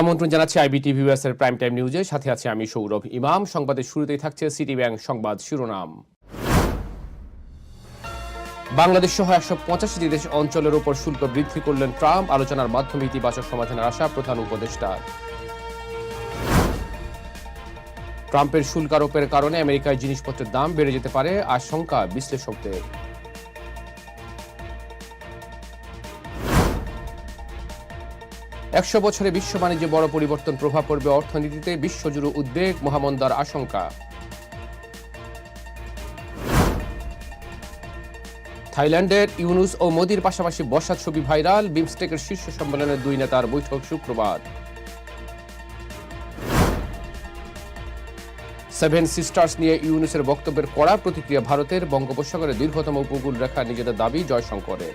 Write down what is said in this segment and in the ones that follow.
আমন্ত্রণ জানাচ্ছি আইবিটি ভিউএস এর প্রাইম টাইম নিউজে সাথে আছে আমি সৌরভ ইমাম। সংবাদের শুরুতেই থাকছে সিটি ব্যাংক সংবাদ শিরোনাম। বাংলাদেশ সহ একশো পঁচাশিটি দেশ অঞ্চলের উপর শুল্ক বৃদ্ধি করলেন ট্রাম্প। আলোচনার মাধ্যমে ইতিবাচক সমাধানের আশা প্রধান উপদেষ্টা। ট্রাম্পের শুল্ক আরোপের কারণে আমেরিকায় জিনিসপত্রের দাম বেড়ে যেতে পারে আশঙ্কা বিশ্লেষকদের। একশো বছরে বিশ্ব বাণিজ্যে বড় পরিবর্তন প্রভাব পড়বে অর্থনীতিতে, বিশ্বজুড়ে উদ্বেগ, মহামন্দার আশঙ্কা। থাইল্যান্ডের ইউনুস ও মোদির পাশাপাশি বসা ছবি ভাইরাল, বিমস্টেকের শীর্ষ সম্মেলনের দুই নেতার বৈঠক শুক্রবার। সেভেন সিস্টার্স নিয়ে ইউনুসের বক্তব্যের কড়া প্রতিক্রিয়া ভারতের বঙ্গোপসাগরের দীর্ঘতম উপকূল রেখা নিজেদের দাবি, জয়শঙ্করের।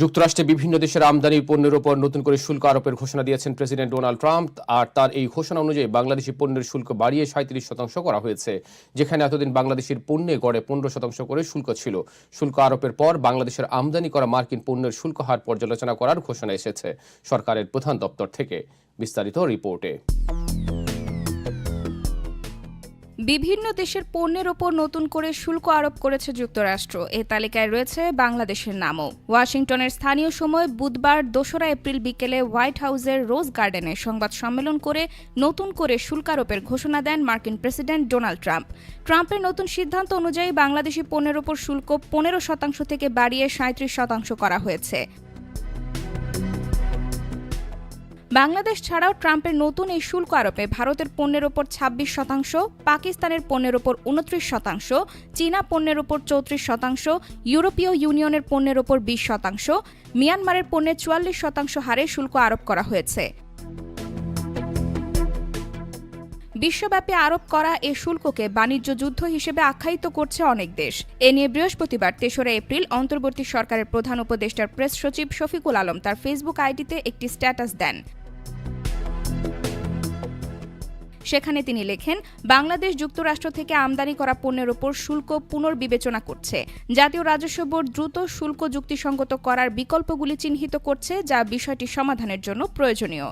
যুক্তরাষ্ট্রে বিভিন্ন দেশের আমদানি পণ্যের উপর নতুন করে শুল্ক আরোপের ঘোষণা দিয়েছেন প্রেসিডেন্ট ডোনাল্ড ট্রাম্প, আর তার এই ঘোষণা অনুযায়ী বাংলাদেশি পণ্যের শুল্ক বাড়িয়ে সাঁত্রিশ শতাংশ করা হয়েছে। যেখানে এতদিন বাংলাদেশের পণ্যে গড়ে পনেরো শতাংশ করে শুল্ক ছিল। শুল্ক আরোপের পর বাংলাদেশের আমদানি করা মার্কিন পণ্যের শুল্ক হার পর্যালোচনা করার ঘোষণা এসেছে সরকারের প্রধান দপ্তর থেকে। বিস্তারিত রিপোর্টে। বিভিন্ন দেশের পণ্যের ওপর নতুন করে শুল্ক আরোপ করেছে যুক্তরাষ্ট্র। এ তালিকায় রয়েছে বাংলাদেশের নামও। ওয়াশিংটনের স্থানীয় সময় বুধবার দোসরা এপ্রিল বিকেলে হোয়াইট হাউসের রোজ গার্ডেনে সংবাদ সম্মেলন করে নতুন করে শুল্ক আরোপের ঘোষণা দেন মার্কিন প্রেসিডেন্ট ডোনাল্ড ট্রাম্প। ট্রাম্পের নতুন সিদ্ধান্ত অনুযায়ী বাংলাদেশি পণ্যের ওপর শুল্ক পনেরো শতাংশ থেকে বাড়িয়ে সাঁত্রিশ শতাংশ করা হয়েছে। বাংলাদেশ ছাড়াও ট্রাম্পের নতুন এই শুল্ক আরোপে ভারতের পণ্যের ওপর ২৬ শতাংশ, পাকিস্তানের পণ্যের ওপর উনত্রিশ শতাংশ, চীনা পণ্যের ওপর চৌত্রিশ শতাংশ, ইউরোপীয় ইউনিয়নের পণ্যের ওপর বিশ শতাংশ, মিয়ানমারের পণ্যে চুয়াল্লিশ শতাংশ হারে শুল্ক আরোপ করা হয়েছে। বিশ্বব্যাপী আরোপ করা এ শুল্ককে বাণিজ্য যুদ্ধ হিসেবে আখ্যায়িত করছে অনেক দেশ। এ নিয়ে বৃহস্পতিবার তেসরা এপ্রিল অন্তর্বর্তী সরকারের প্রধান উপদেষ্টার প্রেস সচিব শফিকুল আলম তার ফেসবুক আইডিতে একটি স্ট্যাটাস দেন। সেখানে তিনি লেখেন, বাংলাদেশ যুক্তরাষ্ট্র থেকে আমদানি করা পণ্যের ওপর শুল্ক পুনর্বিবেচনা করছে। জাতীয় রাজস্ব বোর্ড দ্রুত শুল্ক যুক্তিসঙ্গত করার বিকল্পগুলি চিহ্নিত করছে, যা বিষয়টি সমাধানের জন্য প্রয়োজনীয়।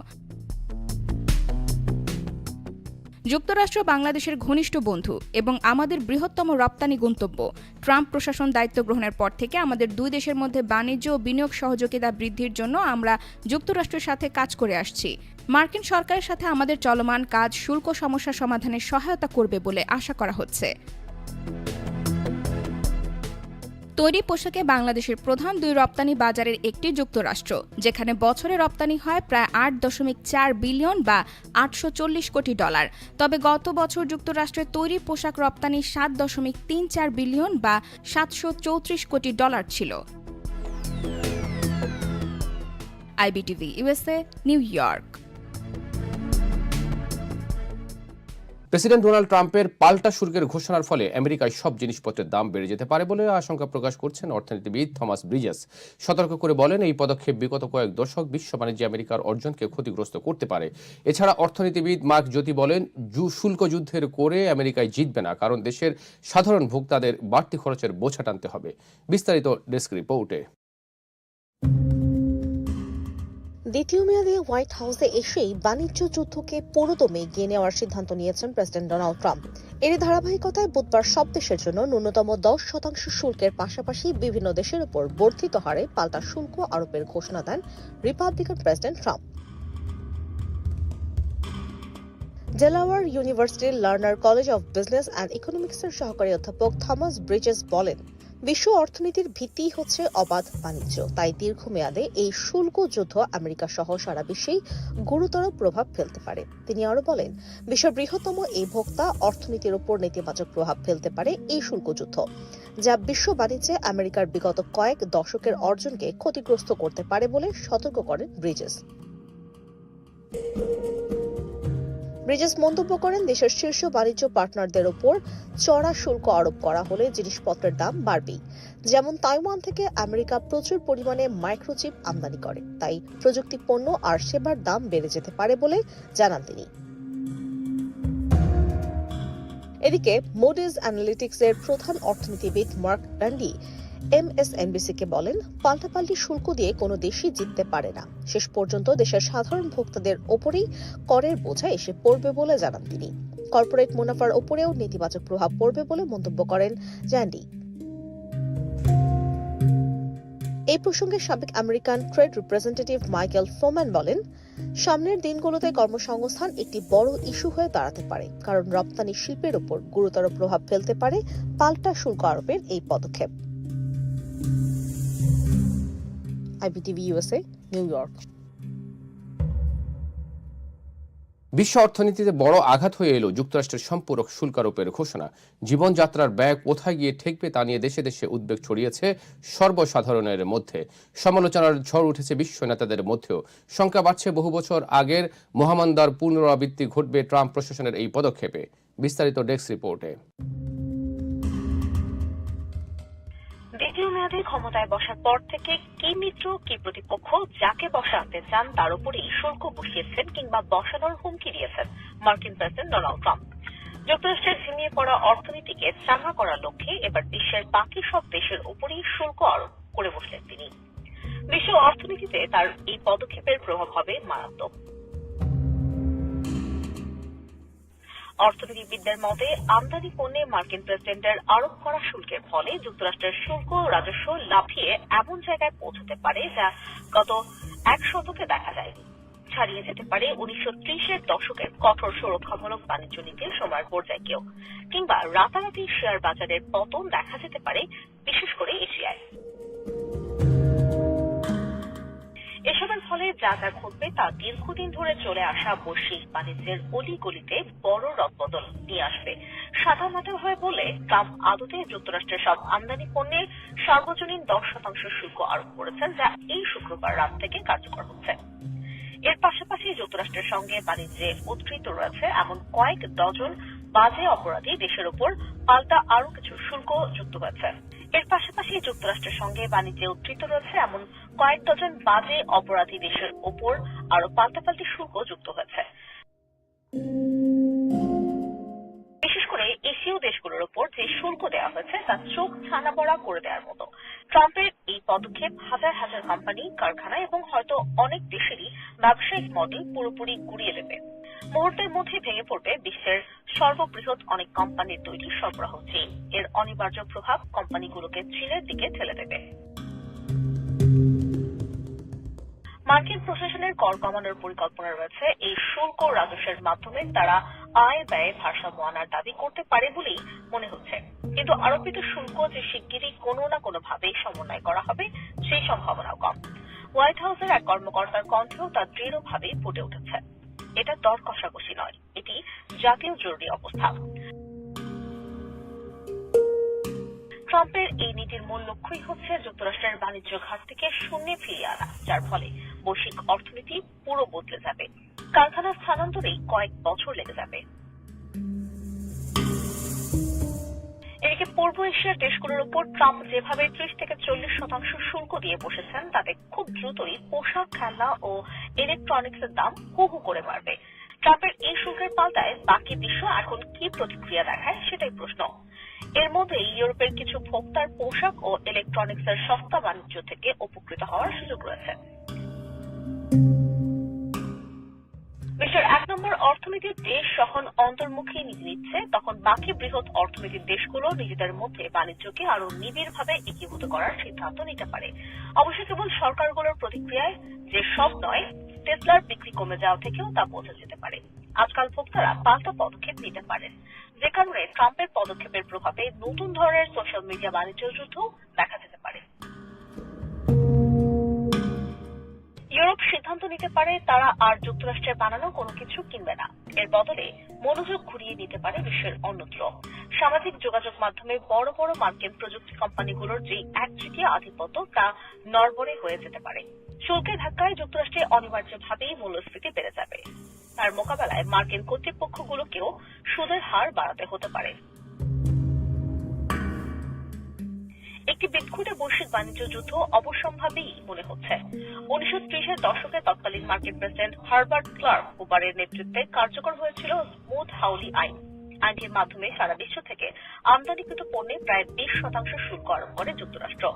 যুক্তরাষ্ট্র বাংলাদেশের ঘনিষ্ঠ বন্ধু এবং আমাদের বৃহত্তম রপ্তানি গন্তব্য। ট্রাম্প প্রশাসন দায়িত্ব গ্রহণের পর থেকে আমাদের দুই দেশের মধ্যে বাণিজ্য ও বিনিয়োগ সহযোগিতা বৃদ্ধির জন্য আমরা যুক্তরাষ্ট্রের সাথে কাজ করে আসছি। মার্কিন সরকারের সাথে আমাদের চলমান কাজ শুল্ক সমস্যা সমাধানে সহায়তা করবে বলে আশা করা হচ্ছে। তৈরি পোশাকে বাংলাদেশের প্রধান দুই রপ্তানি বাজারের একটি যুক্তরাষ্ট্র, যেখানে বছরে রপ্তানি হয় প্রায় আট দশমিক চার বিলিয়ন বা আটশো চল্লিশ কোটি ডলার। তবে গত বছর যুক্তরাষ্ট্রের তৈরি পোশাক রপ্তানি সাত দশমিক তিন চার বিলিয়ন বা সাতশো চৌত্রিশ কোটি ডলার ছিল। IBTV USA New York. President Donald ট্রাম্পের পাল্টা শুল্কের ঘোষণার ফলে আমেরিকায় সব জিনিসপত্রের দাম বেড়ে যেতে পারে বলে আশঙ্কা প্রকাশ করছেন অর্থনীতিবিদ থমাস ব্রিজেস। সতর্ক করে বলেন, এই পদক্ষেপ বিগত কয়েক দশক বিশ্ব বাণিজ্যে আমেরিকার অর্জনকে ক্ষতিগ্রস্ত করতে পারে। এছাড়া অর্থনীতিবিদ মার্ক জ্যোতি বলেন শুল্ক যুদ্ধের করে আমেরিকায় জিতবে না, কারণ দেশের সাধারণ ভোক্তাদের বাড়তি খরচের বোঝা টানতে হবে। বিস্তারিত ডেস্ক রিপোর্টে। দ্বিতীয় মেয়াদে হোয়াইট হাউসে এসেই বাণিজ্য যুদ্ধকে পুরোদমে এগিয়ে নেওয়ার সিদ্ধান্ত নিয়েছেন প্রেসিডেন্ট ডোনাল্ড ট্রাম্প। এর ধারাবাহিকতায় বুধবার সব দেশের জন্য ন্যূনতম দশ শতাংশ শুল্কের পাশাপাশি বিভিন্ন দেশের উপর বর্ধিত হারে পাল্টা শুল্ক আরোপের ঘোষণা দেন রিপাবলিকান প্রেসিডেন্ট ট্রাম্প। ডেলাওয়ার ইউনিভার্সিটির Lerner college of business and ইকোনমিক্সের সহকারী অধ্যাপক থমাস ব্রিজেস বলেন বিশ্ব অর্থনীতির ভিত্তি হচ্ছে অবাধ বাণিজ্য। তাই দীর্ঘমেয়াদে এই শুল্ক যুদ্ধ আমেরিকা সহ সারা বিশ্বেই গুরুতর প্রভাব ফেলতে পারে। তিনি আরও বলেন, বিশ্বের বৃহত্তম এই ভোক্তা অর্থনীতির উপর নেতিবাচক প্রভাব ফেলতে পারে এই শুল্ক যুদ্ধ, যা বিশ্ব বাণিজ্যে আমেরিকার বিগত কয়েক দশকের অর্জনকে ক্ষতিগ্রস্ত করতে পারে বলে সতর্ক করেন ব্রিজেস। ব্রিজেস মন্তব্য করেন, দেশের শীর্ষ বাণিজ্য পার্টনারদের ওপর চড়া শুল্ক আরোপ করা হলে জিনিসপত্রের দাম বাড়বেই যেমন তাইওয়ান থেকে আমেরিকা প্রচুর পরিমাণে মাইক্রোচিপ আমদানি করে। তাই প্রযুক্তি পণ্য আর সেবার দাম বেড়ে যেতে পারে বলে জানান তিনি। এদিকে মোডিজ অ্যানালিটিক্স এর প্রধান অর্থনীতিবিদ মার্ক ডান্ডি এমএসএনবিসিকে বলেন, পাল্টাপাল্টি শুল্ক দিয়ে কোনো দেশই জিততে পারে না। শেষ পর্যন্ত দেশের সাধারণ ভোক্তাদের ওপরেই করের বোঝা এসে পড়বে বলে জানান তিনি। কর্পোরেট মুনাফার ওপরেও নেতিবাচক প্রভাব পড়বে বলে মন্তব্য করেন জ্যান্ডি। এই প্রসঙ্গে সাবেক American trade representative Michael Froman বলেন, সামনের দিনগুলোতে কর্মসংস্থান একটি বড় ইস্যু হয়ে দাঁড়াতে পারে, কারণ রপ্তানি শিল্পের উপর গুরুতর প্রভাব ফেলতে পারে পাল্টা শুল্ক আরোপের এই পদক্ষেপ। আইবিটিভি ইউএসএ নিউ ইয়র্ক বিশ্ব অর্থনীতিতে বড় আঘাত হয়ে এলো যুক্তরাষ্ট্রের সম্পূরক শুল্ক আরোপের ঘোষণা। জীবনযাত্রার ব্যয় কোথায় গিয়ে ঠেকবে তা নিয়ে দেশে দেশে উদ্বেগ ছড়িয়েছে সর্বসাধারণের মধ্যে। সমালোচনার ঝড় উঠেছে বিশ্ব নেতাদের মধ্যেও। শঙ্কা বাড়ছে বহু বছর আগের মহামান্দার পুনরাবৃত্তি ঘটবে ট্রাম্প প্রশাসনের এই পদক্ষেপে। বিস্তারিত ডেস্ক রিপোর্টে। দ্বিতীয় মেয়াদে ক্ষমতায় বসার পর থেকে কি মিত্র, কি প্রতিপক্ষ, যাকে বসাতে চান তার উপরেই শুল্ক বসিয়েছেন কিংবা বসানোর হুমকি দিয়েছেন মার্কিন প্রেসিডেন্ট ডোনাল্ড ট্রাম্প। যুক্তরাষ্ট্রের ঝিমিয়ে পড়া অর্থনীতিকে চাঙ্গা করার লক্ষ্যে এবার বিশ্বের বাকি সব দেশের উপরেই শুল্ক আরোপ করে বসলেন তিনি। বিশ্ব অর্থনীতিতে তার এই পদক্ষেপের প্রভাব হবে মারাত্মক। অর্থনীতিবিদদের মতে, আমদানি পণ্যে মার্কিন প্রেসিডেন্টের আরোপ করা শুল্কের ফলে যুক্তরাষ্ট্রের শুল্ক রাজস্ব লাফিয়ে এমন জায়গায় পৌঁছতে পারে যা গত এক শতকে দেখা যায়নি। ছাড়িয়ে যেতে পারে উনিশশো ত্রিশের দশকের কঠোর সুরক্ষামূলক বাণিজ্য নীতির সময়ের পর্যায়কেও, কিংবা রাতারাতি শেয়ার বাজারের পতন দেখা যেতে পারে, বিশেষ করে এশিয়ায়। এসবের ফলে যা যা ঘটবে তা দীর্ঘদিন ধরে চলে আসা বৈশ্বিক বাণিজ্যের অলিগলিতে বড় রদবদল নিয়ে আসবে। সাধারণত ভাবে বলে, ট্রাম্প আদতে যুক্তরাষ্ট্রের সব আমদানি পণ্যের সর্বজনীন দশ শতাংশ শুল্ক আরোপ করেছেন, যা এই শুক্রবার রাত থেকে কার্যকর হচ্ছে। এর পাশাপাশি যুক্তরাষ্ট্রের সঙ্গে বাণিজ্যে উদ্ধৃত রয়েছে এমন কয়েক ডজন বাজে অপরাধী দেশের উপর পাল্টা আরও কিছু শুল্ক যুক্ত হয়েছে এর পাশাপাশি যুক্তরাষ্ট্রের সঙ্গে বাণিজ্যে উদ্ধৃত রয়েছে এমন কয়েক ডজন বাজে অপরাধী দেশের ওপর আরও পাল্টাপাল্টি শুল্ক যুক্ত হয়েছে। বিশেষ করে এশীয় দেশগুলোর উপর যে শুল্ক দেওয়া হয়েছে, তা চোখ ছানা পড়া করে দেওয়ার মতো। ট্রাম্পের এই পদক্ষেপ হাজার হাজার কোম্পানি, কারখানা এবং হয়তো অনেক দেশেরই ব্যবসায়িক মডেল পুরোপুরি গুড়িয়ে দেবে। মুহূর্তের মধ্যে ভেঙে পড়বে বিশ্বের সর্ববৃহৎ অনেক কোম্পানির তৈরি সরবরাহ চেইন। এর অনিবার্য প্রভাব কোম্পানিগুলোকে চীনের দিকে ঠেলে দেবে। মার্কিন প্রশাসনের কর কমানোর পরিকল্পনা রয়েছে। এই শুল্ক রাজস্বের মাধ্যমে তারা আয় ব্যয় ভারসাম্য আনার দাবি করতে পারে বলেই মনে হচ্ছে। কিন্তু আরোপিত শুল্ক যে শিগগিরই কোনো না কোনো ভাবে সমন্বয় করা হবে, সেই সম্ভাবনাও কম। হোয়াইট হাউসের এক কর্মকর্তার কণ্ঠেও তা দৃঢ়ভাবেই ফুটে উঠেছে। এটা দর কষাকষি নয়, এটি জাতীয় জরুরি অবস্থা। ট্রাম্পের এই নীতির মূল লক্ষ্যই হচ্ছে যুক্তরাষ্ট্রের বাণিজ্য ঘাট থেকে শূন্যে ফিরিয়ে আনা, যার ফলে বৈশ্বিক অর্থনীতি পুরো বদলে যাবে। কারখানা স্থানান্তরে কয়েক বছর লেগে যাবে। এদিকে পূর্ব এশিয়ার দেশগুলোর উপর ট্রাম্প যেভাবে ত্রিশ থেকে চল্লিশ শতাংশ শুল্ক দিয়ে বসেছেন, তাতে খুব দ্রুতই পোশাক, খেলনা ও ইলেকট্রনিক্সের দাম হু হু করে বাড়বে। ট্রাম্পের এই শুল্কের পাল্টায় বাকি বিশ্ব এখন কি প্রতিক্রিয়া দেখায় সেটাই প্রশ্ন। এর মধ্যে ইউরোপের কিছু ভোক্তার পোশাক ও ইলেকট্রনিক্সের সস্তা বাণিজ্য থেকে উপকৃত হওয়ার সুযোগ রয়েছে। বিশ্বের এক নম্বর অর্থনীতির দেশ যখন অন্তর্মুখী নীতি নিচ্ছে, তখন বাকি বৃহৎ অর্থনীতির দেশগুলো নিজেদের মধ্যে বাণিজ্যকে আরও নিবিড়ভাবে একীভূত করার সিদ্ধান্ত নিতে পারে। অবশ্য কেবল সরকারগুলোর প্রতিক্রিয়ায় যে সব নয়, টেসলার বিক্রি কমে যাওয়া থেকেও তা বোঝা যেতে পারে। আজকাল ভোক্তারা পাল্টা পদক্ষেপ নিতে পারেন। যে কারণে ট্রাম্পের পদক্ষেপের প্রভাবে নতুন ধরনের সোশ্যাল মিডিয়া বাণিজ্য যুদ্ধ দেখা ইউরোপ সিদ্ধান্ত নিতে পারে, তারা আর যুক্তরাষ্ট্রের বানানো কোনো কিছু কিনবে না। এর বদলে মনোযোগ ঘুরিয়ে নিতে পারে বিশ্বের অন্যত্র। সামাজিক যোগাযোগ মাধ্যমে বড় বড় মার্কিন প্রযুক্তি কোম্পানিগুলোর যে একচেটিয়া আধিপত্য, তা নড়বড়ে হয়ে যেতে পারে। শুল্কের ধাক্কায় যুক্তরাষ্ট্রে অনিবার্যভাবেই মূল্যস্ফীতি বেড়ে যাবে। তার মোকাবেলায় মার্কিন কর্তৃপক্ষগুলোকেও সুদের হার বাড়াতে হতে পারে। একটি বিক্ষুটে বৈশ্বিক বাণিজ্য যুদ্ধ অবশ্যম্ভাবী মনে হচ্ছে। উনিশশো ত্রিশের দশকে তৎকালীন মার্কিন প্রেসিডেন্ট হারবার্ট ক্লার্ক হুবারের নেতৃত্বে কার্যকর হয়েছিল স্মুথ হাউলি আইন। আইনটির মাধ্যমে সারা বিশ্ব থেকে আমদানিকৃত পণ্যে প্রায় বিশ শতাংশ শুল্ক আরোপ করে যুক্তরাষ্ট্র।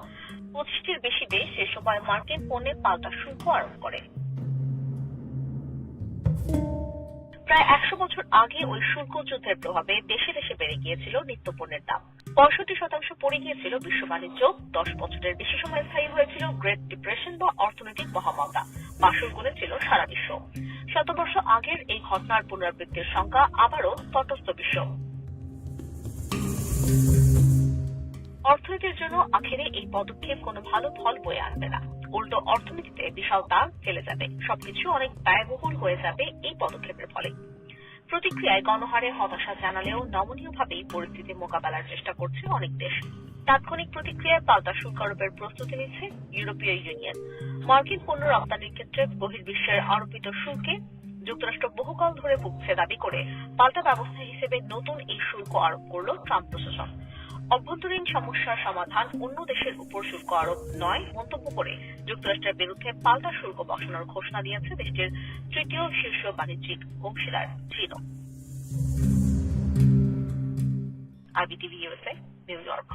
পঁচিশটির বেশি দেশ সে সময় মার্কিন পণ্যে পাল্টা শুল্ক আরোপ করে। প্রায় একশো বছর আগে ওই শুল্ক যুদ্ধের প্রভাবে দেশে দেশে বেড়ে গিয়েছিল নিত্য পণ্যের দাম। পঁয়ষট্টি শতাংশ পড়ে গিয়েছিল বিশ্ব বাণিজ্য, দশ বছরের বেশি সময় স্থায়ী হয়েছিল গ্রেট ডিপ্রেশন বা অর্থনৈতিক মহামন্দা মাসুল গুনেছিল সারা বিশ্ব। শতবর্ষ আগের এই ঘটনার পুনরাবৃত্তির সংখ্যা আবারও তটস্থ বিশ্ব। অর্থনীতির জন্য আখেরে এই পদক্ষেপ কোনো ভালো ফল বয়ে আনবে না। উল্টো অর্থনীতিতে বিশাল দাগ ফেলে যাবে। সবকিছু অনেক ব্যয়বহুল হয়ে যাবে এই পদক্ষেপের ফলে। প্রতিক্রিয়ায় গণহারে হতাশা জানালেও নমনীয়ভাবেই পরিস্থিতি মোকাবেলার চেষ্টা করছে অনেক দেশ। তাৎক্ষণিক প্রতিক্রিয়ায় পাল্টা শুল্ক আরোপের প্রস্তুতি নিচ্ছে ইউরোপীয় ইউনিয়ন। মার্কিন পণ্য রপ্তানির ক্ষেত্রে বহির্বিশ্বের আরোপিত শুল্কে যুক্তরাষ্ট্র বহুকাল ধরে ভুগছে দাবি করে পাল্টা ব্যবস্থা হিসেবে নতুন এই শুল্ক আরোপ করল ট্রাম্প প্রশাসন। অভ্যন্তরীণ সমস্যার সমাধান অন্য দেশের উপর শুল্ক আরোপ নয়, মন্তব্য করে যুক্তরাষ্ট্রের বিরুদ্ধে পাল্টা শুল্ক বসানোর ঘোষণা দিয়েছে দেশটির তৃতীয় শীর্ষ বাণিজ্যিক অংশীদার, চীনও। IBTV USA New York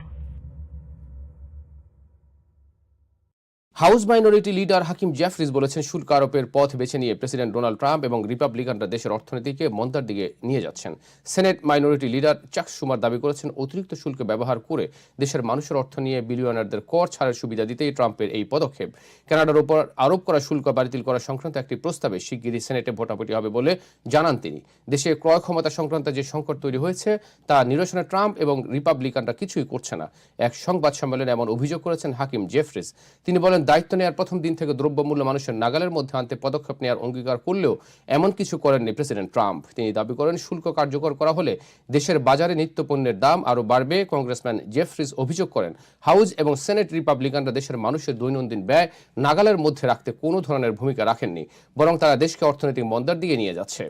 house minority leader Hakeem Jeffries বলেছেন, শুল্ক আরোপের পথ বেছে নিয়ে প্রেসিডেন্ট ডোনাল্ড ট্রাম্প এবং রিপাবলিকানরা দেশের অর্থনীতিকে মন্দার দিকে নিয়ে যাচ্ছেন। সেনেট মাইনরিটি লিডার চাক সুমার দাবি করেছেন, অতিরিক্ত শুল্ক ব্যবহার করে দেশের মানুষের অর্থ নিয়ে বিলিয়নারদের কর ছাড়ের সুবিধা দিতেই ট্রাম্পের এই পদক্ষেপ। কানাডার উপর আরোপ করা শুল্ক বাতিল করা সংক্রান্ত একটি প্রস্তাবে শিগগিরই সেনেটে ভোটাভুটি হবে বলে জানান তিনি। দেশে ক্রয় ক্ষমতা সংক্রান্ত যে সংকট তৈরি হয়েছে, তা নিরসনে ট্রাম্প এবং রিপাবলিকানরা কিছুই করছে না। এক সংবাদ সম্মেলনে এমন অভিযোগ করেছেন হাকিম জেফরিস। তিনি বলেন দায়িত্ব নেওয়ার প্রথম দিন থেকে দ্রব্যমূল্য মানুষের নাগালের মধ্যে আনতে পদক্ষেপ নেওয়ার অঙ্গীকার করলেও এমন কিছু করেননি প্রেসিডেন্ট ট্রাম্প। তিনি দাবি করেন, শুল্ক কার্যকর করা হলে দেশের বাজারে নিত্য পণ্যের দাম আরও বাড়বে। কংগ্রেসম্যান জেফরিস অভিযোগ করেন, হাউস এবং সেনেট রিপাবলিকানরা দেশের মানুষের দৈনন্দিন ব্যয় নাগালের মধ্যে রাখতে কোনো ধরনের ভূমিকা রাখেননি, বরং তারা দেশকে অর্থনৈতিক মন্দার দিকে নিয়ে যাচ্ছে।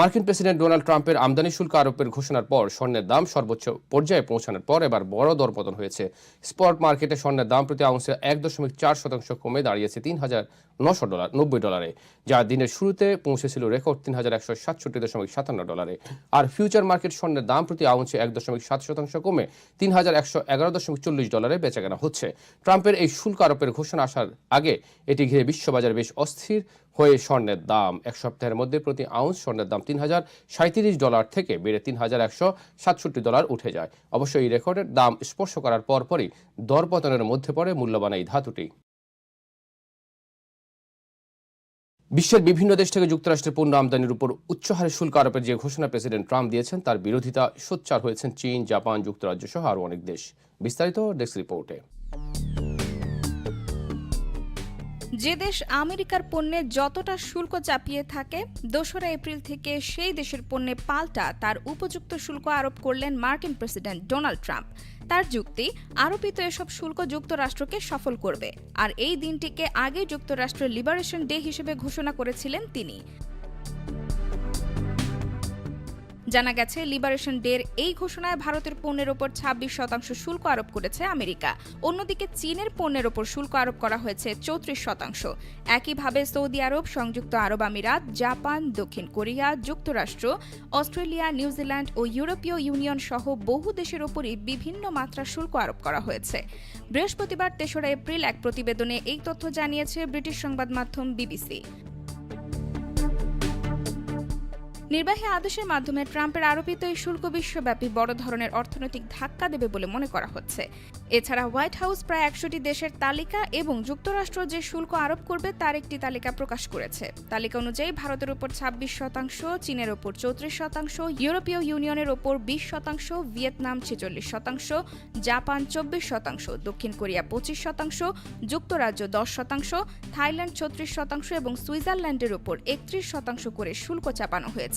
মার্কিন প্রেসিডেন্ট ডোনাল্ড ট্রাম্পের আমদানি শুল্ক আরোপের ঘোষণার পর স্বর্ণের দাম সর্বোচ্চ পর্যায়ে পৌঁছানোর পর এবার বড় দরপতন হয়েছে। স্পট মার্কেটে স্বর্ণের দাম প্রতি আউন্সে এক দশমিক চার শতাংশ কমে দাঁড়িয়েছে তিন হাজার নশো ডলার, নব্বই ডলারে, যা দিনের শুরুতে পৌঁছেছিল রেকর্ড তিন হাজার একশো সাতষট্টি দশমিক সাতান্ন ডলারে। আর ফিউচার মার্কেট স্বর্ণের দাম প্রতি আউন্সে এক দশমিক সাত শতাংশ কমে তিন হাজার একশো এগারো দশমিক চল্লিশ ডলারে বেচাকেনা হচ্ছে। ট্রাম্পের এই শুল্ক আরোপের ঘোষণা আসার আগে এটি ঘিরে বিশ্ববাজার বেশ অস্থির হয়ে স্বর্ণের দাম। এক সপ্তাহের মধ্যে প্রতি আউন্স স্বর্ণের দাম তিন হাজার সাঁত্রিশ ডলার থেকে বেড়ে তিন হাজার একশো সাতষট্টি ডলার উঠে যায়। অবশ্য এই রেকর্ডের দাম স্পর্শ করার পরপরই দরপতনের মধ্যে পড়ে মূল্যবান এই ধাতুটি। বিশ্বের বিভিন্ন দেশ থেকে যুক্তরাষ্ট্রের পণ্য আমদানির উপর উচ্চ হারে শুল্ক আরোপের যে ঘোষণা প্রেসিডেন্ট ট্রাম্প দিয়েছেন, তার বিরোধিতা সোচ্চার হয়েছেন চীন, জাপান, যুক্তরাজ্য সহ আরও অনেক দেশ। বিস্তারিত ডেস্ক রিপোর্টে। যে দেশ আমেরিকার পণ্যে যতটা শুল্ক চাপিয়ে থাকে, দোসরা এপ্রিল থেকে সেই দেশের পণ্যে পাল্টা তার উপযুক্ত শুল্ক আরোপ করলেন মার্কিন প্রেসিডেন্ট ডোনাল্ড ট্রাম্প। তার যুক্তি, আরোপিত এসব শুল্ক যুক্তরাষ্ট্রকে সফল করবে। আর এই দিনটিকে আগে যুক্তরাষ্ট্রের লিবারেশন ডে হিসেবে ঘোষণা করেছিলেন তিনি। জানা গেছে লিবারেশন ডের এই ঘোষণায় ভারতের পণ্যের ওপর ছাব্বিশ শতাংশ শুল্ক আরোপ করেছে আমেরিকা। অন্যদিকে চীনের পণ্যের ওপর শুল্ক আরোপ করা হয়েছে চৌত্রিশ শতাংশ। একইভাবে সৌদি আরব, সংযুক্ত আরব আমিরাত, জাপান, দক্ষিণ কোরিয়া, যুক্তরাষ্ট্র, অস্ট্রেলিয়া নিউজিল্যান্ড ও ইউরোপীয় ইউনিয়ন সহ বহু দেশের ওপরই বিভিন্ন মাত্রার শুল্ক আরোপ করা হয়েছে। বৃহস্পতিবার তেসরা এপ্রিল এক প্রতিবেদনে এই তথ্য জানিয়েছে ব্রিটিশ সংবাদ মাধ্যম বিবিসি। নির্বাহী আদেশের মাধ্যমে ট্রাম্পের আরোপিত এই শুল্ক বিশ্বব্যাপী বড় ধরনের অর্থনৈতিক ধাক্কা দেবে বলে মনে করা হচ্ছে। এছাড়া হোয়াইট হাউস প্রায় একশোটি দেশের তালিকা এবং যুক্তরাষ্ট্র যে শুল্ক আরোপ করবে তার একটি তালিকা প্রকাশ করেছে। তালিকা অনুযায়ী ভারতের উপর ছাব্বিশ শতাংশ, চীনের ওপর চৌত্রিশ শতাংশ, ইউরোপীয় ইউনিয়নের ওপর বিশ শতাংশ, ভিয়েতনাম ছেচল্লিশ শতাংশ, জাপান চব্বিশ শতাংশ, দক্ষিণ কোরিয়া পঁচিশ শতাংশ, যুক্তরাজ্য দশ শতাংশ, থাইল্যান্ড ছত্রিশ শতাংশ এবং সুইজারল্যান্ডের ওপর একত্রিশ শতাংশ করে শুল্ক চাপানো হয়েছে।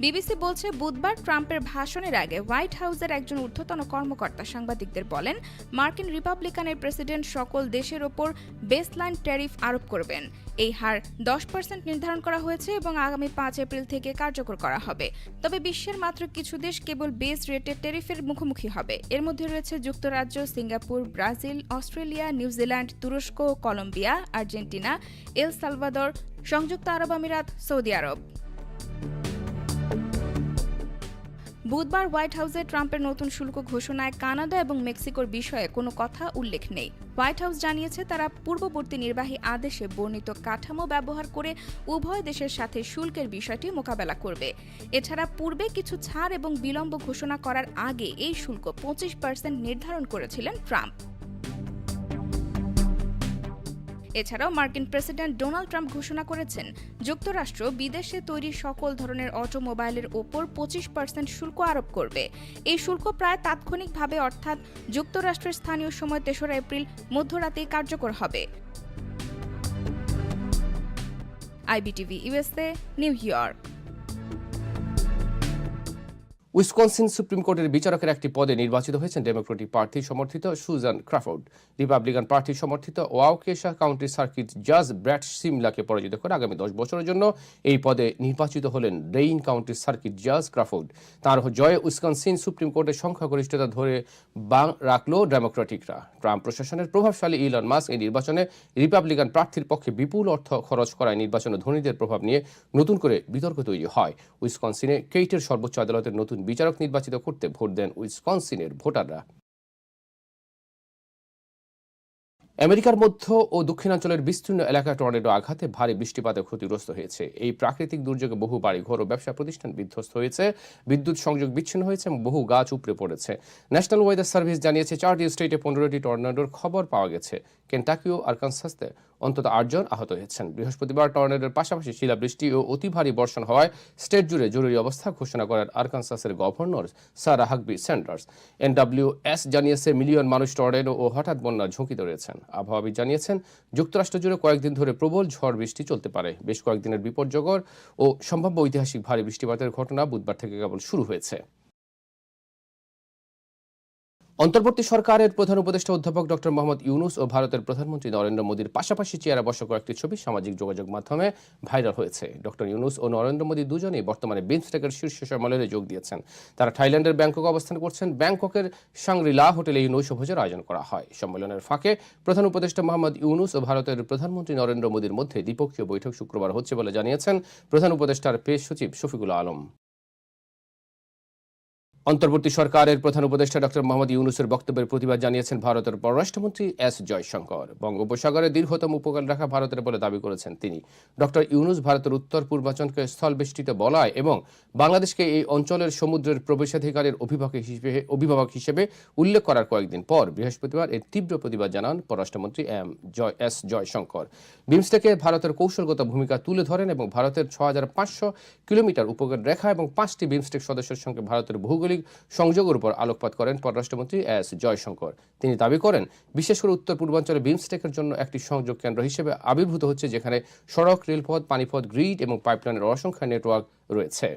বিবিসি বলছে, বুধবার ট্রাম্পের ভাষণের আগে হোয়াইট হাউসের একজন ঊর্ধ্বতন কর্মকর্তা সাংবাদিকদের বলেন, মার্কিন রিপাবলিকানের প্রেসিডেন্ট সকল দেশের ওপর বেসলাইন ট্যারিফ আরোপ করবেন। এই হার দশ পার্সেন্ট নির্ধারণ করা হয়েছে এবং আগামী পাঁচ এপ্রিল থেকে কার্যকর করা হবে। তবে বিশ্বের মাত্র কিছু দেশ কেবল বেস রেটের ট্যারিফের মুখোমুখি হবে। এর মধ্যে রয়েছে যুক্তরাজ্য, Singapore, Brazil, Australia, New Zealand, তুরস্ক, কলম্বিয়া, আর্জেন্টিনা, এল সালভাদর সংযুক্ত আরব আমিরাত, সৌদি আরব। বুধবার হোয়াইট হাউসে ট্রাম্পের নতুন শুল্ক ঘোষণায় কানাডা এবং মেক্সিকোর বিষয়ে কোনো কথা উল্লেখ নেই। হোয়াইট হাউস জানিয়েছে তারা পূর্ববর্তী নির্বাহী আদেশে বর্ণিত কাঠামো ব্যবহার করে উভয় দেশের সাথে শুল্কের বিষয়টি মোকাবেলা করবে। এছাড়া পূর্বে কিছু ছাড় এবং বিলম্ব ঘোষণা করার আগে এই শুল্ক পঁচিশ পার্সেন্ট নির্ধারণ করেছিলেন ট্রাম্প। এছাড়াও মার্কিন প্রেসিডেন্ট ডোনাল্ড ট্রাম্প ঘোষণা করেছেন, যুক্তরাষ্ট্র বিদেশে তৈরি সকল ধরনের অটোমোবাইলের ওপর পঁচিশ পার্সেন্ট শুল্ক আরোপ করবে। এই শুল্ক প্রায় তাৎক্ষণিকভাবে অর্থাৎ যুক্তরাষ্ট্রের স্থানীয় সময় তেসরা এপ্রিল মধ্যরাতে কার্যকর হবে। IBTV USA New York. Wisconsin supreme কোর্টের বিচারকের একটি পদে নির্বাচিত হয়েছেন ডেমোক্রেটিক প্রার্থী সমর্থিত সুজান ক্রাফোর্ড। রিপাবলিকান প্রার্থী সমর্থিত ওয়াওকেশা কাউন্টি সার্কিট জাজ ব্র্যাট সিমলাকে পরাজিত করে আগামী দশ বছরের জন্য এই পদে নির্বাচিত হলেন রেইন কাউন্টি সার্কিট জাজ ক্রাফোর্ড। তার জয়ে উইসকনসিন সুপ্রিম কোর্টের সংখ্যাগরিষ্ঠতা ধরে বাং রাখল ডেমোক্রেটিকরা। ট্রাম্প প্রশাসনের প্রভাবশালী ইলন মাস্ক এই নির্বাচনে রিপাবলিকান প্রার্থীর পক্ষে বিপুল অর্থ খরচ করায় নির্বাচনে ধনীদের প্রভাব নিয়ে নতুন করে বিতর্ক তৈরি হয়। উইসকনসিনে কেইটের সর্বোচ্চ আদালতের নতুন বিচারক নির্বাচিত করতে ভোট দেন উইসকনসিনের ভোটাররা। আমেরিকার মধ্য ও দক্ষিণাঞ্চলের বিস্তীর্ণ এলাকা টর্নেডো আঘাতে ভারী বৃষ্টিপাতে ক্ষতিগ্রস্ত হয়েছে। এই প্রাকৃতিক দুর্যোগে বহু বাড়ি ঘর ও ব্যবসা প্রতিষ্ঠান বিধ্বস্ত হয়েছে। বিদ্যুৎ সংযোগ বিচ্ছিন্ন হয়েছে এবং বহু গাছ উপড়ে পড়েছে। ন্যাশনাল ওয়েদার সার্ভিস জানিয়েছে, চারটি স্টেটে পনেরোটি টর্নেডোর খবর পাওয়া গেছে। কেন্টাকি ও আরকানসাসতে অন্তত আটজন আহত হয়েছেন। বৃহস্পতিবার টর্নেডোর পাশাপাশি শিলাবৃষ্টি ও অতি ভারী বর্ষণ হওয়ায় স্টেট জুড়ে জরুরি অবস্থা ঘোষণা করেন আরকানসাসের গভর্নর সারা হাকবি স্যান্ডার্স। এনডব্লিউএস জানিয়েছে, মিলিয়ন মানুষ টর্নেডো ও হঠাৎ বন্যার ঝুঁকিতে রয়েছেন। আবহাওয়াবিদ জানিয়েছেন, যুক্তরাষ্ট্র জুড়ে কয়েকদিন ধরে প্রবল ঝড় বৃষ্টি চলতে পারে। বেশ কয়েকদিনের বিপর্যকর ও সম্ভাব্য ঐতিহাসিক ভারী বৃষ্টিপাতের ঘটনা বুধবার থেকে কেবল শুরু হয়েছে। অন্তর্বর্তী সরকারের প্রধান উপদেষ্টা অধ্যাপক ডক্টর মোহাম্মদ ইউনুস ও ভারতের প্রধানমন্ত্রী নরেন্দ্র মোদীর পাশাপাশি চেয়ারে বসা কয়েকটি ছবি সামাজিক যোগাযোগ মাধ্যমে ভাইরাল হয়েছে। ডক্টর ইউনুস ও নরেন্দ্র মোদী দুজনেই বর্তমানে বিমস্টেকের শীর্ষ সম্মেলনে যোগ দিয়েছেন। তারা থাইল্যান্ডের ব্যাংকক অবস্থান করছেন। ব্যাংককের সাংরিলা হোটেলে এই নৈশভোজের আয়োজন করা হয়। সম্মেলনের ফাঁকে প্রধান উপদেষ্টা মোহাম্মদ ইউনুস ও ভারতের প্রধানমন্ত্রী নরেন্দ্র মোদীর মধ্যে দ্বিপক্ষীয় বৈঠক শুক্রবার হচ্ছে বলে জানিয়েছেন প্রধান উপদেষ্টার পেশ সচিব শফিকুল আলম। অন্তর্বর্তী সরকারের প্রধান উপদেষ্টা ডক্টর মোহাম্মদ ইউনুসের বক্তব্যের প্রতিবাদ জানিয়েছেন ভারতের পররাষ্ট্রমন্ত্রী এস জয়শঙ্কর। বঙ্গোপসাগরে দীর্ঘতম উপকূল রাখা ভারতের বলে দাবি করেছেন তিনি। ডক্টর ইউনুস ভারতের উত্তর পূর্বাঞ্চলকে স্থলবেষ্টিত বলায় এবং বাংলাদেশকে এই অঞ্চলের সমুদ্রের প্রবেশাধিকারের অভিভাবক হিসেবে অভিভাবক হিসেবে উল্লেখ করার কয়েকদিন পর বৃহস্পতিবার এর তীব্র প্রতিবাদ জানান পররাষ্ট্রমন্ত্রী এম জয়, এস জয়শঙ্কর। বিমস্টেকে ভারতের কৌশলগত ভূমিকা তুলে ধরেন এবং ভারতের ছ কিলোমিটার উপকূল রেখা এবং পাঁচটি বিমস্টেক সদস্যের সঙ্গে ভারতের ভৌগোলিক সংযোগের উপর আলোকপাত করেন পররাষ্ট্রমন্ত্রী এস জয়শঙ্কর। তিনি দাবি করেন, বিশেষ করে উত্তর পূর্বাঞ্চলে বিমস্টেকের জন্য একটি সংযোগ কেন্দ্র হিসেবে আবির্ভূত হচ্ছে যেখানে সড়ক, রেলপথ, পানিপথ, গ্রিড এবং পাইপলাইনের অসংখ্য নেটওয়ার্ক রয়েছে।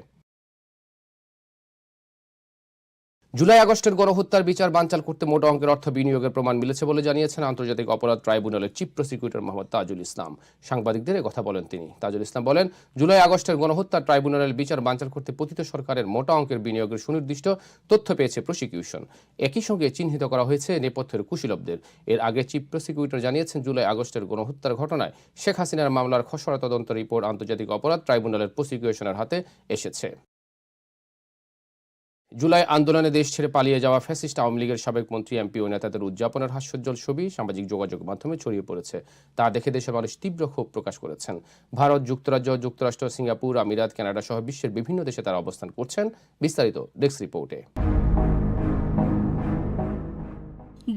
জুলাই আগস্টের গণহত্যার বিচার বানচাল করতে মোটা অঙ্কের অর্থ বিনিয়োগের প্রমাণ মিলেছে বলে জানিয়েছেন আন্তর্জাতিক অপরাধ ট্রাইব্যুনালের চিফ প্রসিকিউটর মোহাম্মদ তাজুল ইসলাম। সাংবাদিকদের কথা বলেন তিনি। তাজুল ইসলাম বলেন, জুলাই আগস্টের গণহত্যার ট্রাইব্যুনালের বিচার বানচাল করতে পতিত সরকারের মোটা অঙ্কের বিনিয়োগের সুনির্দিষ্ট তথ্য পেয়েছে প্রসিকিউশন। একই সঙ্গে চিহ্নিত করা হয়েছে নেপথ্যের কুশীলবদের। এর আগে চিফ প্রসিকিউটর জানিয়েছেন, জুলাই আগস্টের গণহত্যার ঘটনায় শেখ হাসিনার মামলার খসড়া তদন্ত রিপোর্ট আন্তর্জাতিক অপরাধ ট্রাইব্যুনালের প্রসিকিউশনের হাতে এসেছে। জুলাই আন্দোলনে দেশ ছেড়ে পালিয়ে যাওয়া ফ্যাসিস্ট আওয়ামী লীগের সাবেক মন্ত্রী, এমপি ও নেতাদের উদযাপনের হাস্যোজ্জ্বল ছবি সামাজিক যোগাযোগ মাধ্যমে ছড়িয়ে পড়েছে। তা দেখে দেশের মানুষ তীব্র ক্ষোভ প্রকাশ করেছেন। ভারত, যুক্তরাজ্য, যুক্তরাষ্ট্র, সিঙ্গাপুর, আমিরাত, কানাডা সহ বিশ্বের বিভিন্ন দেশে তারা অবস্থান করছেন। বিস্তারিত ডেস্ক রিপোর্টে।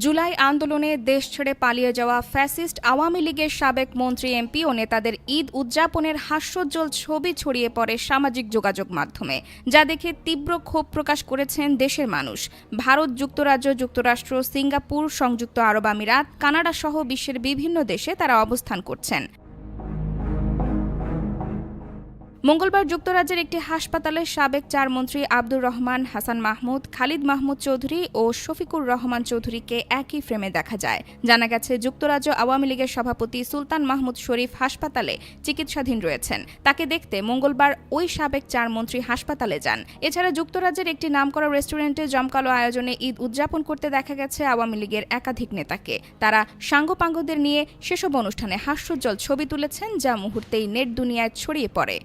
জুলাই আন্দোলনে দেশ ছেড়ে পালিয়ে যাওয়া ফ্যাসিস্ট আওয়ামী লীগের সাবেক মন্ত্রী, এমপি ও নেতাদের ঈদ উদযাপনের হাস্যোজ্জ্বল ছবি ছড়িয়ে পড়ে সামাজিক যোগাযোগ মাধ্যমে, যা দেখে তীব্র ক্ষোভ প্রকাশ করেছেন দেশের মানুষ। ভারত যুক্তরাজ্য, যুক্তরাষ্ট্র, সিঙ্গাপুর, সংযুক্ত আরব আমিরাত, কানাডা সহ বিশ্বের বিভিন্ন দেশে তারা অবস্থান করছেন। মঙ্গলবার যুক্তরাজ্যের একটি হাসপাতালে সাবেক চার মন্ত্রী আব্দুর রহমান, হাসান মাহমুদ, খালিদ মাহমুদ চৌধুরী ও শফিকুর রহমান চৌধুরীকে একই ফ্রেমে দেখা যায়। জানা গেছে, যুক্তরাজ্য আওয়ামী লীগের সভাপতি সুলতান মাহমুদ শরীফ হাসপাতালে চিকিৎসাধীন রয়েছেন। তাকে দেখতে মঙ্গলবার ওই সাবেক চার মন্ত্রী হাসপাতালে যান। এছাড়া যুক্তরাজ্যের একটি নামকরা রেস্টুরেন্টে জমকালো আয়োজনে ঈদ উদযাপন করতে দেখা গেছে আওয়ামী লীগের একাধিক নেতাকে। তারা সাঙ্গপাঙ্গদের নিয়ে সেসব অনুষ্ঠানে হাস্যোজ্জ্বল ছবি তুলেছেন, যা মুহূর্তেই নেট দুনিয়ায় ছড়িয়ে পড়ে।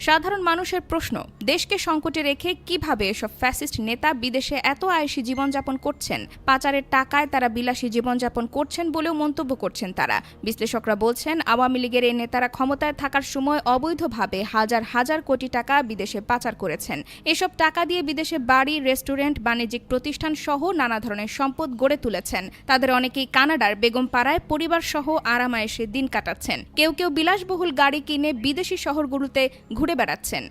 সাধারণ মানুষের প্রশ্ন, দেশকে সংকটে রেখে কীভাবে এসব ফ্যাসিস্ট নেতা বিদেশে এত আয়সী জীবনযাপন করছেন? পাচারের টাকায় তারা বিলাসী জীবনযাপন করছেন বলেও মন্তব্য করছেন তারা। বিশ্লেষকরা বলছেন, আওয়ামী লীগের এই নেতারা ক্ষমতায় থাকার সময় অবৈধভাবে হাজার হাজার কোটি টাকা বিদেশে পাচার করেছেন। এসব টাকা দিয়ে বিদেশে বাড়ি, রেস্টুরেন্ট, বাণিজ্যিক প্রতিষ্ঠান সহ নানা ধরনের সম্পদ গড়ে তুলেছেন। তাদের অনেকেই কানাডার বেগম পাড়ায় পরিবার সহ আরামায়েশে দিন কাটাচ্ছেন। কেউ কেউ বিলাসবহুল গাড়ি কিনে বিদেশি শহরগুলোতে ঘুরে বেড়াচ্ছেন।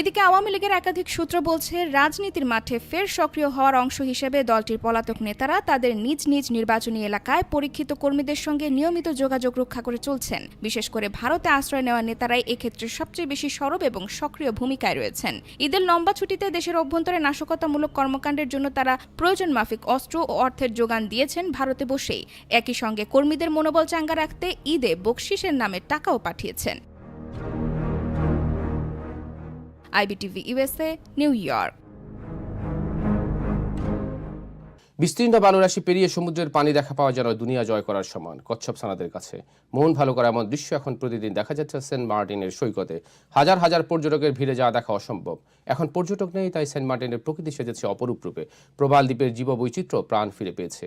এদিকে আওয়ামী লীগের একাধিক সূত্র বলছে, রাজনীতির মাঠে ফের সক্রিয় হওয়ার অংশ হিসেবে দলটির পলাতক নেতারা তাদের নিজ নিজ নির্বাচনী এলাকায় পরীক্ষিত কর্মীদের সঙ্গে নিয়মিত যোগাযোগ রক্ষা করে চলছেন। বিশেষ করে ভারতে আশ্রয় নেওয়া নেতারাই এক্ষেত্রে সবচেয়ে বেশি সরব এবং সক্রিয় ভূমিকায় রয়েছেন। ঈদের লম্বা ছুটিতে দেশের অভ্যন্তরে নাশকতামূলক কর্মকাণ্ডের জন্য তারা প্রয়োজন মাফিক অস্ত্র ও অর্থের যোগান দিয়েছেন ভারতে বসেই। একই সঙ্গে কর্মীদের মনোবল চাঙ্গা রাখতে ঈদে বকশিসের নামে টাকাও পাঠিয়েছেন। IBTV USA, New York. বিস্তীর্ণ বালুরাশি পেরিয়ে সমুদ্রের পানি দেখা পাওয়া যেন দুনিয়া জয় করার সমান। কচ্ছপ সানাদের কাছে মন ভালো করা এমন দৃশ্য এখন প্রতিদিন দেখা যাচ্ছে সেন্ট মার্টিনের সৈকতে। হাজার হাজার পর্যটকের ভিড়ে যাওয়া দেখা অসম্ভব। এখন পর্যটক নেই, তাই সেন্ট মার্টিনের প্রকৃতি সেজেছে অপরূপ রূপে। প্রবাল দ্বীপের জীববৈচিত্র্য প্রাণ ফিরে পেয়েছে।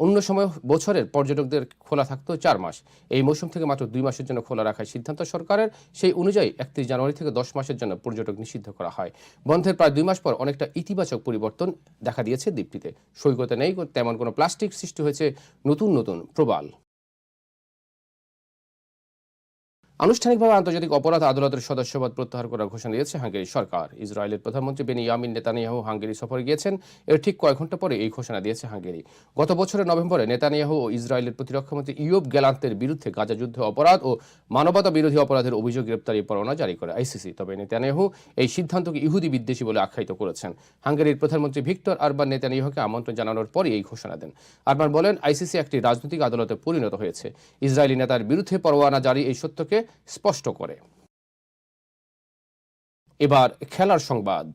অন্য সময় বছরের পর্যটকদের খোলা থাকতো চার মাস। এই মৌসুম থেকে মাত্র দুই মাসের জন্য খোলা রাখার সিদ্ধান্ত সরকারের। সেই অনুযায়ী একত্রিশ জানুয়ারি থেকে দশ মাসের জন্য পর্যটক নিষিদ্ধ করা হয়। বন্ধের প্রায় দুই মাস পর অনেকটা ইতিবাচক পরিবর্তন দেখা দিয়েছে দ্বীপটিতে। সৈকতে নেই তেমন কোনো প্লাস্টিক সৃষ্টি হয়েছে। নতুন নতুন প্রবাল। আনুষ্ঠানিকভাবে আন্তর্জাতিক অপরাধ আদালতের সদস্যপদ প্রত্যাহার করার ঘোষণা দিয়েছে হাঙ্গেরি সরকার। ইসরায়েলের প্রধানমন্ত্রী বেনিয়ামিন নেতানিয়াহু হাঙ্গেরি সফরে গিয়েছেন। এর ঠিক কয়েক ঘণ্টা পরে এই ঘোষণা দিয়েছে হাঙ্গেরি। গত বছরের নভেম্বরে নেতানিয়াহু ও ইসরায়েলের প্রতিরক্ষামন্ত্রী ইউব গ্যালান্তের বিরুদ্ধে গাজা যুদ্ধে অপরাধ ও মানবতা বিরোধী অপরাধের অভিযোগ গ্রেপ্তারি পরোয়ানা জারি করে আইসিসি। তবে নেতানিয়াহু এই সিদ্ধান্তকে ইহুদি বিদ্বেষী বলে আখ্যায়িত করেছেন। হাঙ্গেরির প্রধানমন্ত্রী ভিক্টর আরবান নেতানিয়াহুকে আমন্ত্রণ জানানোর পরই এই ঘোষণা দেন। আরবান বলেন, আইসিসি একটি রাজনৈতিক আদালতে পরিণত হয়েছে। ইসরায়েলি নেতার বিরুদ্ধে পরোয়ানা জারি এই সত্যকে স্পষ্ট করে। এবার খেলার সংবাদ।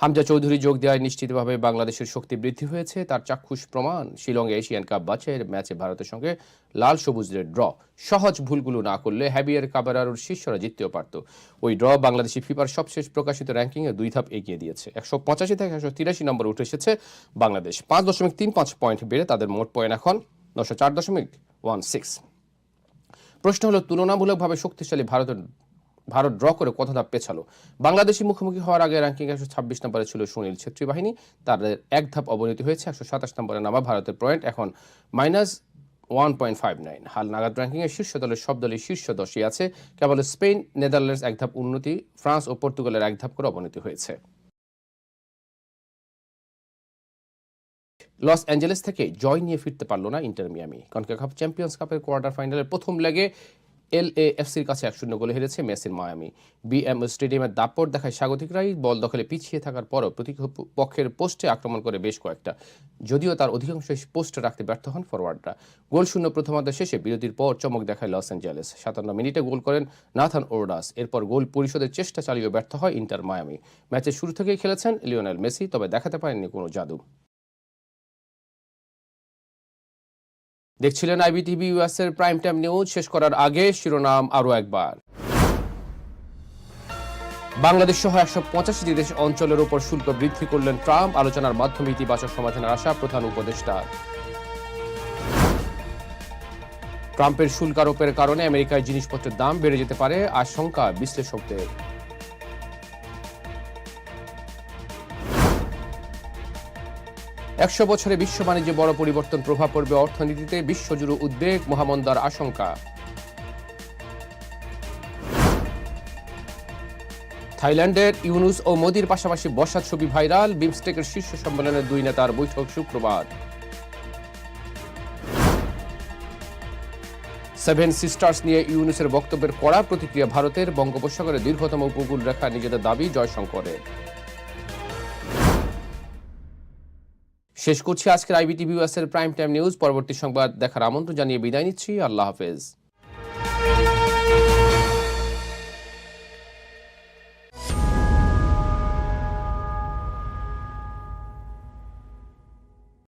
হামজা চৌধুরী যোগ দেওয়ায় নিশ্চিতভাবে বাংলাদেশের শক্তি বৃদ্ধি হয়েছে। তার চাক্ষুষ প্রমাণ, শিলংয়ে এশিয়ান কাপ বাছাইয়ের ম্যাচে ভারতের সঙ্গে লাল সবুজের ড্র। সহজ ভুলগুলো না করলে হ্যাবিয়ার কাবারারুর শিষ্যরা জিততেও পারত। ওই ড্র বাংলাদেশি ফিফার সবশেষ প্রকাশিত র্যাঙ্কিংয়ে দুই ধাপ এগিয়ে দিয়েছে। একশো পঁচাশি থেকে একশো তিরাশি নম্বর উঠে এসেছে বাংলাদেশ। পাঁচ দশমিক তিন পাঁচ পয়েন্ট বেড়ে তাদের মোট পয়েন্ট এখন নশো চার দশমিক ওয়ান সিক্স। প্রশ্ন হলো, তুলনামূলকভাবে শক্তিশালী ভারতের ভারত ড্র করে কত ধাপ পেছালো। বাংলাদেশি মুখোমুখি হওয়ার আগে র্যাঙ্কিং একশো ছাব্বিশ নম্বরে ছিল সুনীল ছেত্রী বাহিনী তাদের এক ধাপ অবনতি হয়েছে, একশো সাতাশ নম্বরে নামা ভারতের পয়েন্ট। এখন minus one point five nine হাল নাগাদ র্যাঙ্কিংয়ে শীর্ষ দলের সব দলের শীর্ষ দশই আছে। কেবল স্পেন, নেদারল্যান্ডস এক ধাপ উন্নতি, ফ্রান্স ও পর্তুগালের এক ধাপ করে অবনতি হয়েছে। লস অ্যাঞ্জেলেস থেকে জয় নিয়ে ফিরতে পারল না ইন্টার মিয়ামি। কনকাকাপ চ্যাম্পিয়ন্স কাপের কোয়ার্টার ফাইনালের প্রথম লেগে এল এফসির কাছে এক শূন্য গোলে হেরেছে মেসির মায়ামি। বিএম স্টেডিয়ামের দাপট দেখায় স্বাগতিকরাই বল দখলে পিছিয়ে থাকার পরও প্রতিপক্ষের পোস্টে আক্রমণ করে বেশ কয়েকটা। যদিও তার অধিকাংশ পোস্টে রাখতে ব্যর্থ হন ফরওয়ার্ডরা গোল শূন্য প্রথমার্ধ শেষে বিরতির পর চমক দেখায় লস অ্যাঞ্জেলেস। সাতান্ন মিনিটে গোল করেন নাথান ওরডাস। এরপর গোল পরিশোধের চেষ্টা চালিয়ে ব্যর্থ হয় ইন্টার মায়ামি। ম্যাচের শুরু থেকেই খেলেছেন লিওনেল মেসি, তবে দেখাতে পারেননি কোনো জাদু। দেখছিলেন আইবিটিভি ইউএস এর প্রাইম টাইম নিউজ। শেষ করার আগে শিরোনাম আরও একবার। বাংলাদেশ সহ একশো পঁচাশিটি দেশ অঞ্চলের উপর শুল্ক বৃদ্ধি করলেন ট্রাম্প। আলোচনার মাধ্যমে ইতিবাচক সমাধানের আশা প্রধান উপদেষ্টা। ট্রাম্পের শুল্ক আরোপের কারণে আমেরিকায় জিনিসপত্রের দাম বেড়ে যেতে পারে আশঙ্কা বিশ্লেষকদের। একশো বছরে বিশ্ব বাণিজ্যে বড় পরিবর্তন প্রভাব পড়বে অর্থনীতিতে, বিশ্বজুড়ে উদ্বেগ, মহামন্দার আশঙ্কা। থাইল্যান্ডের ইউনুস ও মোদির পাশাপাশি বসা ছবি ভাইরাল, বিমস্টেকের শীর্ষ সম্মেলনের দুই নেতার বৈঠক শুক্রবার। সেভেন সিস্টার্স নিয়ে ইউনুসের বক্তব্যের কড়া প্রতিক্রিয়া ভারতের বঙ্গোপসাগরের দীর্ঘতম উপকূল রেখা নিজেদের দাবি জয়শঙ্করের। শেষ করছি আজকের আইবিটিভি এর প্রাইম টাইম নিউজ পরবর্তী সংবাদ দেখার আমন্ত্রণ জানিয়ে বিদায় নিচ্ছি। আল্লাহ হাফেজ।